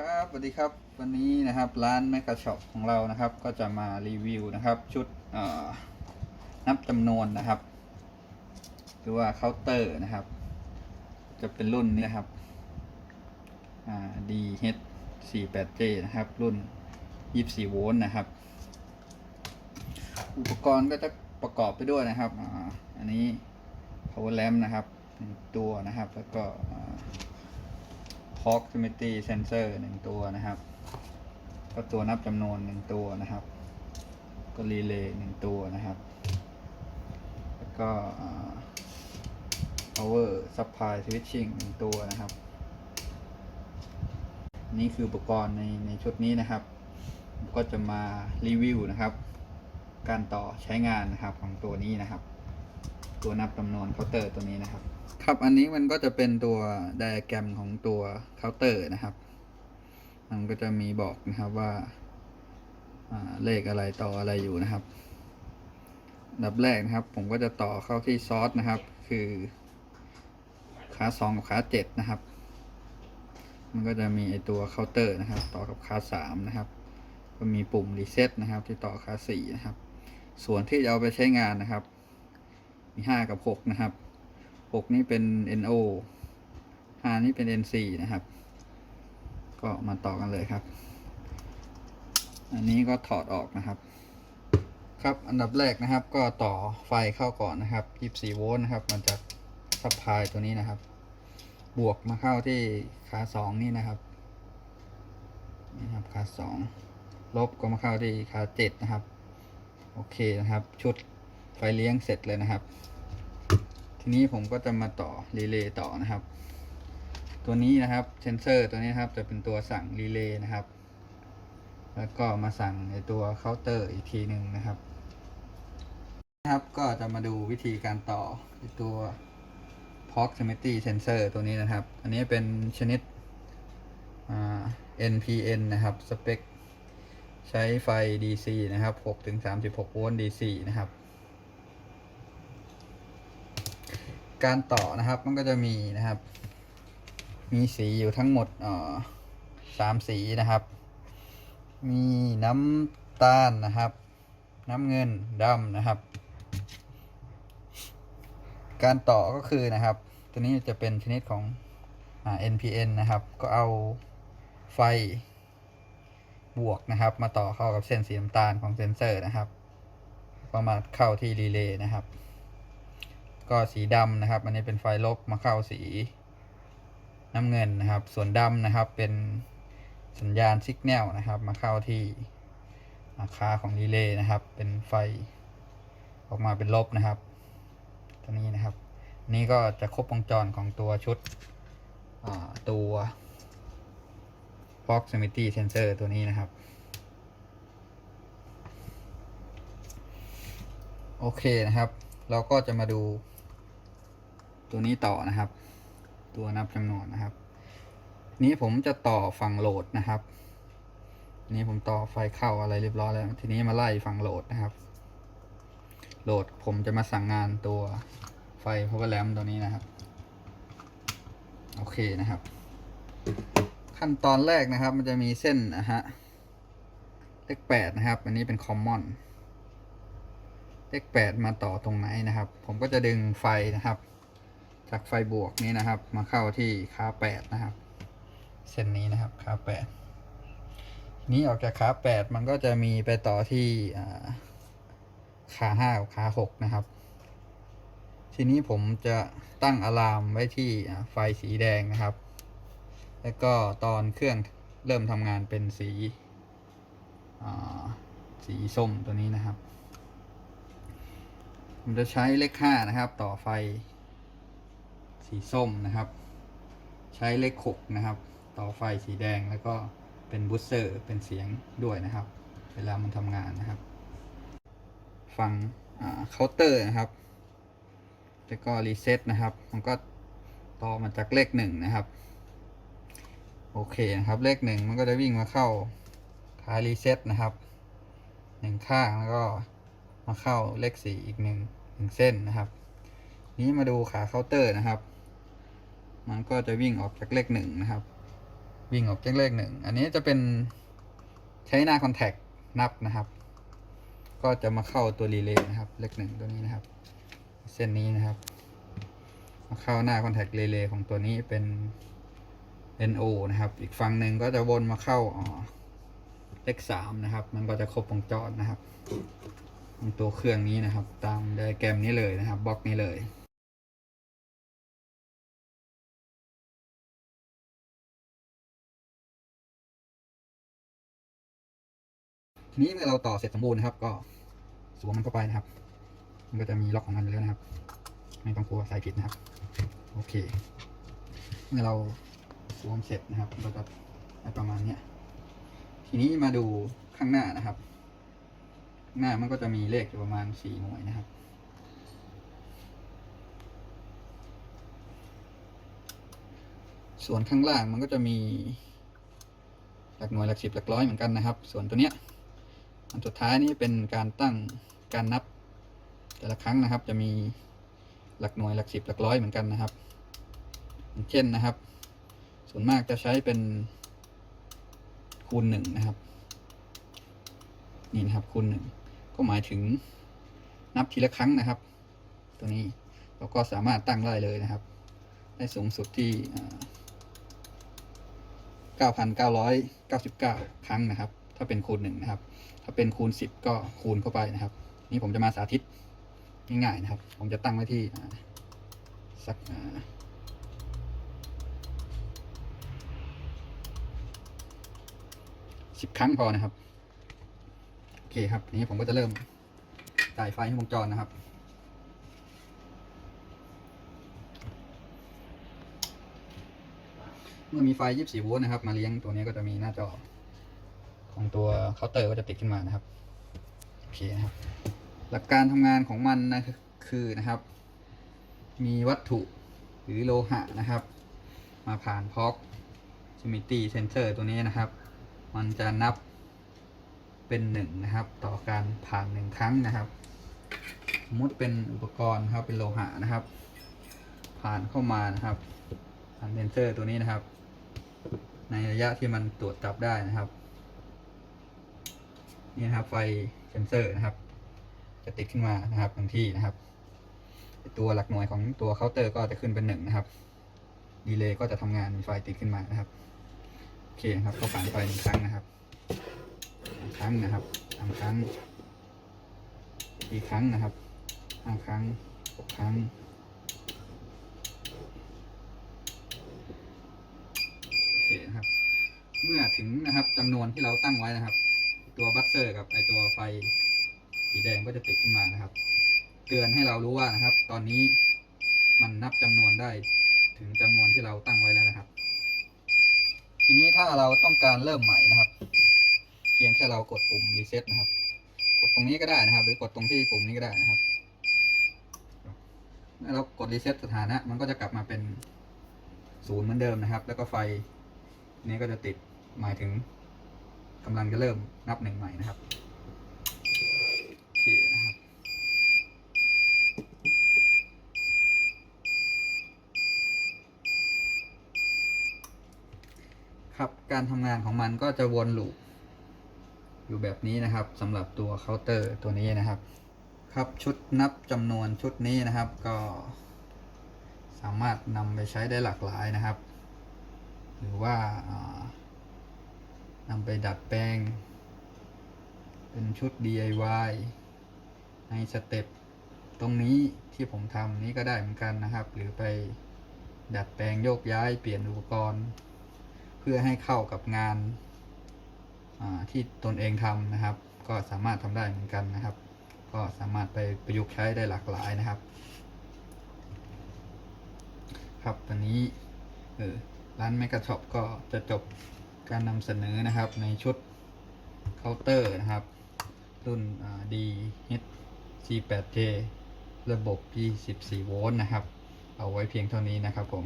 ครับสวัสดีครับวันนี้นะครับร้าน m e g a Shop ของเรานะครับ ก็จะมารีวิวนะครับ ชุดนับจำนวนนะครับ หรือว่าเคาน์เตอร์นะครับ จะเป็นรุ่นนี้นะครับ DH 48J นะครับ รุ่น 24 โวลต์นะครับ อุปกรณ์ก็จะประกอบไปด้วยนะครับอ,อันนี้ power lamp นะครับตัวนะครับ แล้วก็ proximity sensor หนึ่งตัวนะครับ ก็ตัวนับจำนวนหนึ่งตัวนะครับ ก็รีเลย์หนึ่งตัวนะครับ แล้วก็อ่า power supply switching หนึ่งตัวนะครับ นี่คืออุปกรณ์ในในชุดนี้นะครับ ก็จะมารีวิวนะครับ การต่อใช้งานนะครับของตัวนี้นะครับ ตัวนับจำนวนเคาน์เตอร์ตัวนี้นะครับ ครับอันนี้มันก็จะเป็นตัวไดอะแกรมของตัวเคาน์เตอร์นะครับ มันก็จะมีบอกนะครับว่าเลขอะไรต่ออะไรอยู่นะครับดับแรกนะครับ ผมก็จะต่อเข้าที่ซอสนะครับ คือขาสองกับขาเจ็ดนะครับ มันก็จะมีไอตัวเคาน์เตอร์นะครับ ต่อกับขาสามนะครับ ก็มีปุ่มรีเซ็ตนะครับ ที่ต่อขาสี่นะครับ ส่วนที่จะเอาไปใช้งานนะครับ มีห้ากับหกนะครับ หกนี่เป็น NO ห้านี่เป็น NC นะครับ ก็มาต่อกันเลยครับ อันนี้ก็ถอดออกนะครับ ครับอันดับแรกนะครับก็ต่อไฟเข้าก่อนนะครับ24โวลต์นะครับมาจากซัพพายตัวนี้นะครับ บวกมาเข้าที่ขาสองนี่นะครับนี่นะครับขาสองลบก็มาเข้าที่ขาเจ็ดนะครับ โอเคนะครับ ชุดไฟเลี้ยงเสร็จเลยนะครับ ทีนี้ผมก็จะมาต่อรีเลย์ต่อนะครับ ตัวนี้นะครับเซนเซอร์ตัวนี้นครับจะเป็นตัวสั่งรีเลย์นะครับ แล้วก็มาสั่งในตัวเคาน์เตอร์อีกทีหนึ่งนะครับนะครับก็จะมาดูวิธีการต่อในตัว proximity sensor ตัวนี้นะครับ อันนี้เป็นชนิด NPN นะครับสเปคใช้ไฟ DC นะครับ6ถึง36 โวลต์ DC นะครับ การต่อนะครับ มันก็จะมีนะครับ มีสีอยู่ทั้งหมดออสามสีนะครับ มีน้ำตาลนะครับ น้ำเงินดำนะครับ การต่อก็คือนะครับ ตัวนี้จะเป็นชนิดของอ NPN นะครับ ก็เอาไฟบวกนะครับ มาต่อเข้ากับเส้นสีน้ำตาลของเซนเซอร์นะครับ ก็มาเข้าที่รีเลย์นะครับ ก็สีดำนะครับ อันนี้เป็นไฟลบมาเข้าสีน้ำเงินนะครับ ส่วนดำนะครับเป็นสัญญาณสัญญาณนะครับ มาเข้าที่ราคาของรีเลย์นะครับ เป็นไฟออกมาเป็นลบนะครับ ตัวนี้นะครับ นี่ก็จะครบวงจรของตัวชุดตัว proximity sensor ตัวนี้นะครับ โอเคนะครับ เราก็จะมาดู ตัวนี้ต่อนะครับ ตัวนับจำนวนนะครับ นี้ผมจะต่อฝั่งโหลดนะครับ นี้ผมต่อไฟเข้าอะไรเรียบร้อยแล้ว ทีนี้มาไล่ฝั่งโหลดนะครับ โหลดผมจะมาสั่งงานตัวไฟ power lamp ตัวนี้นะครับ โอเคนะครับ ขั้นตอนแรกนะครับ มันจะมีเส้นนะฮะเลขแปดนะครับ อันนี้เป็น common เลขแปดมาต่อตรงไหนนะครับ ผมก็จะดึงไฟนะครับ จากไฟบวกนี้นะครับ มาเข้าที่ขาแปดนะครับ เส้นนี้นะครับขาแปดนี้ออกจากขาแปดมันก็จะมีไปต่อที่อ่าขาห้ากับขาหกนะครับ ทีนี้ผมจะตั้งอะลามไว้ที่ไฟสีแดงนะครับ แล้วก็ตอนเครื่องเริ่มทำงานเป็นสีสีส้มตัวนี้นะครับ ผมจะใช้เลขห้านะครับ ต่อไฟ สีส้มนะครับ ใช้เลขหกนะครับ ต่อไฟสีแดงแล้วก็เป็นบูสเตอร์เป็นเสียงด้วยนะครับ เวลามันทำงานนะครับฝั่งเคาน์เตอร์นะครับ แล้วก็รีเซ็ตนะครับ มันก็ต่อมาจากเลขหนึ่งนะครับโอเคนะครับ เลขหนึ่งมันก็จะวิ่งมาเข้าขารีเซ็ตนะครับหนึ่งข้างแล้วก็ มาเข้าเลขสี่อีกหนึ่งหนึ่งเส้นนะครับ นี้มาดูขาเคาน์เตอร์นะครับ มันก็จะวิ่งออกจากเลขหนึ่งนะครับ วิ่งออกจ้งเลขหนึ่งอันนี้จะเป็นใช้หน้าคอนแทคนับนะครับ ก็จะมาเข้าตัวรีเลย์นะครับ เลขหนึ่งตัวนี้นะครับ เส้นนี้นะครับ มาเข้าหน้าคอนแทครีเลย์ของตัวนี้เป็น NO นะครับ อีกฝั่งหนึ่งก็จะวนมาเข้าอ๋อเลขสามนะครับ มันก็จะครบวงจรนะครับ ตัวเครื่องนี้นะครับ ตามไดแกรมนี้เลยนะครับบล็อกนี้เลยทีนี้เมื่อเราต่อเสร็จสมบูรณ์นะครับ ก็สวมมันเข้าไปนะครับ มันก็จะมีล็อกของมันแล้วนะครับ ไม่ต้องกลัวใส่ผิดนะครับ โอเค เมื่อเราสวมเสร็จนะครับเราก็ประมาณนี้ทีนี้มาดูข้างหน้านะครับ หน้ามันก็จะมีเลขอยู่ประมาณสี่หน่วยนะครับ ส่วนข้างล่างมันก็จะมีหลักหน่วยหลักสิบหลักร้อยเหมือนกันนะครับ ส่วนตัวเนี้ยอันสุดท้ายนี้เป็นการตั้งการนับแต่ละครั้งนะครับ จะมีหลักหน่วยหลักสิบหลักร้อยเหมือนกันนะครับ เช่นนะครับ ส่วนมากจะใช้เป็นคูณหนึ่งนะครับ นี่นะครับคูณหนึ่ง ก็หมายถึงนับทีละครั้งนะครับ ตัวนี้เราก็สามารถตั้งได้เลยนะครับ ได้สูงสุดที่เก้าพันเก้าร้อยเก้าสิบเก้าครั้งนะครับ ถ้าเป็นคูณหนึ่งนะครับ ถ้าเป็นคูณสิบก็คูณเข้าไปนะครับ นี่ผมจะมาสาธิตง่ายๆนะครับ ผมจะตั้งไว้ที่สักสิบครั้งพอนะครับ เคครับทีนี้ผมก็จะเริ่มจ่ายไฟให้วงจรนะครับ เมื่อมีไฟ 24 โวลต์นะครับ มาเลี้ยงตัวนี้ก็จะมีหน้าจอ ของตัวเคาน์เตอร์ก็จะติดขึ้นมานะครับ โอเคนะครับ หลักการทำงานของมันนะคือนะครับ มีวัตถุหรือโลหะนะครับ มาผ่านพ็อกซิมิตี้เซนเซอร์ตัวนี้นะครับ มันจะนับ เป็นหนึ่งนะครับ ต่อการผ่านหนึ่งครั้งนะครับ สมมติเป็นอุปกรณ์ครับเป็นโลหะนะครับ ผ่านเข้ามานะครับผ่านเซนเซอร์ตัวนี้นะครับ ในระยะที่มันตรวจจับได้นะครับ นี่นะครับไฟเซนเซอร์นะครับ จะติดขึ้นมานะครับบางที่นะครับตัวหลักหน่วยของตัวเคาน์เตอร์ก็จะขึ้นเป็นหนึ่งนะครับดีเลย์ก็จะทำงานมีไฟติดขึ้นมานะครับ โอเคนะครับก็ผ่านไปหนึ่งครั้งนะครับ ครั้งนะครับสามครั้งสี่ครั้งนะครับห้าครั้งหกครั้งโอเคนะครับ เมื่อถึงนะครับจำนวนที่เราตั้งไว้นะครับ ตัวบัสเซอร์กับไอตัวไฟสีแดงก็จะติดขึ้นมานะครับ เตือนให้เรารู้ว่านะครับ ตอนนี้มันนับจำนวนได้ถึงจำนวนที่เราตั้งไว้แล้วนะครับ ทีนี้ถ้าเราต้องการเริ่มใหม่นะครับ พียงแค่เรากดปุ่มรีเซ็ตนะครับ กดตรงนี้ก็ได้นะครับ หรือกดตรงที่ปุ่มนี้ก็ได้นะครับเมื่อเรากดรีเซ็ตสถานะ มันก็จะกลับมาเป็นศูนย์เหมือนเดิมนะครับ แล้วก็ไฟนี้ก็จะติดหมายถึงกำลังจะเริ่มนับหนึ่งใหม่นะครับโอเคนะครับ ครับการทำงานของมันก็จะวนลูป อยู่แบบนี้นะครับสำหรับตัวเคาน์เตอร์ตัวนี้นะครับ ครับชุดนับจำนวนชุดนี้นะครับ ก็สามารถนำไปใช้ได้หลากหลายนะครับ หรือว่าอ่านำไปดัดแปลง เป็นชุด DIY ในสเต็ปตรงนี้ที่ผมทำนี้ก็ได้เหมือนกันนะครับ หรือไปดัดแปลงโยกย้ายเปลี่ยนอุปกรณ์ เพื่อให้เข้ากับงาน ที่ตนเองทำนะครับ ก็สามารถทำได้เหมือนกันนะครับ ก็สามารถไปประยุกต์ใช้ได้หลากหลายนะครับ ครับตอนนี้เออร้านแมกกาช็อปก็จะจบการนำเสนอนะครับในชุดเคาน์เตอร์นะครับ รุ่นอ่า DH G8J ระบบ 24 โวลต์นะครับ เอาไว้เพียงเท่านี้นะครับผม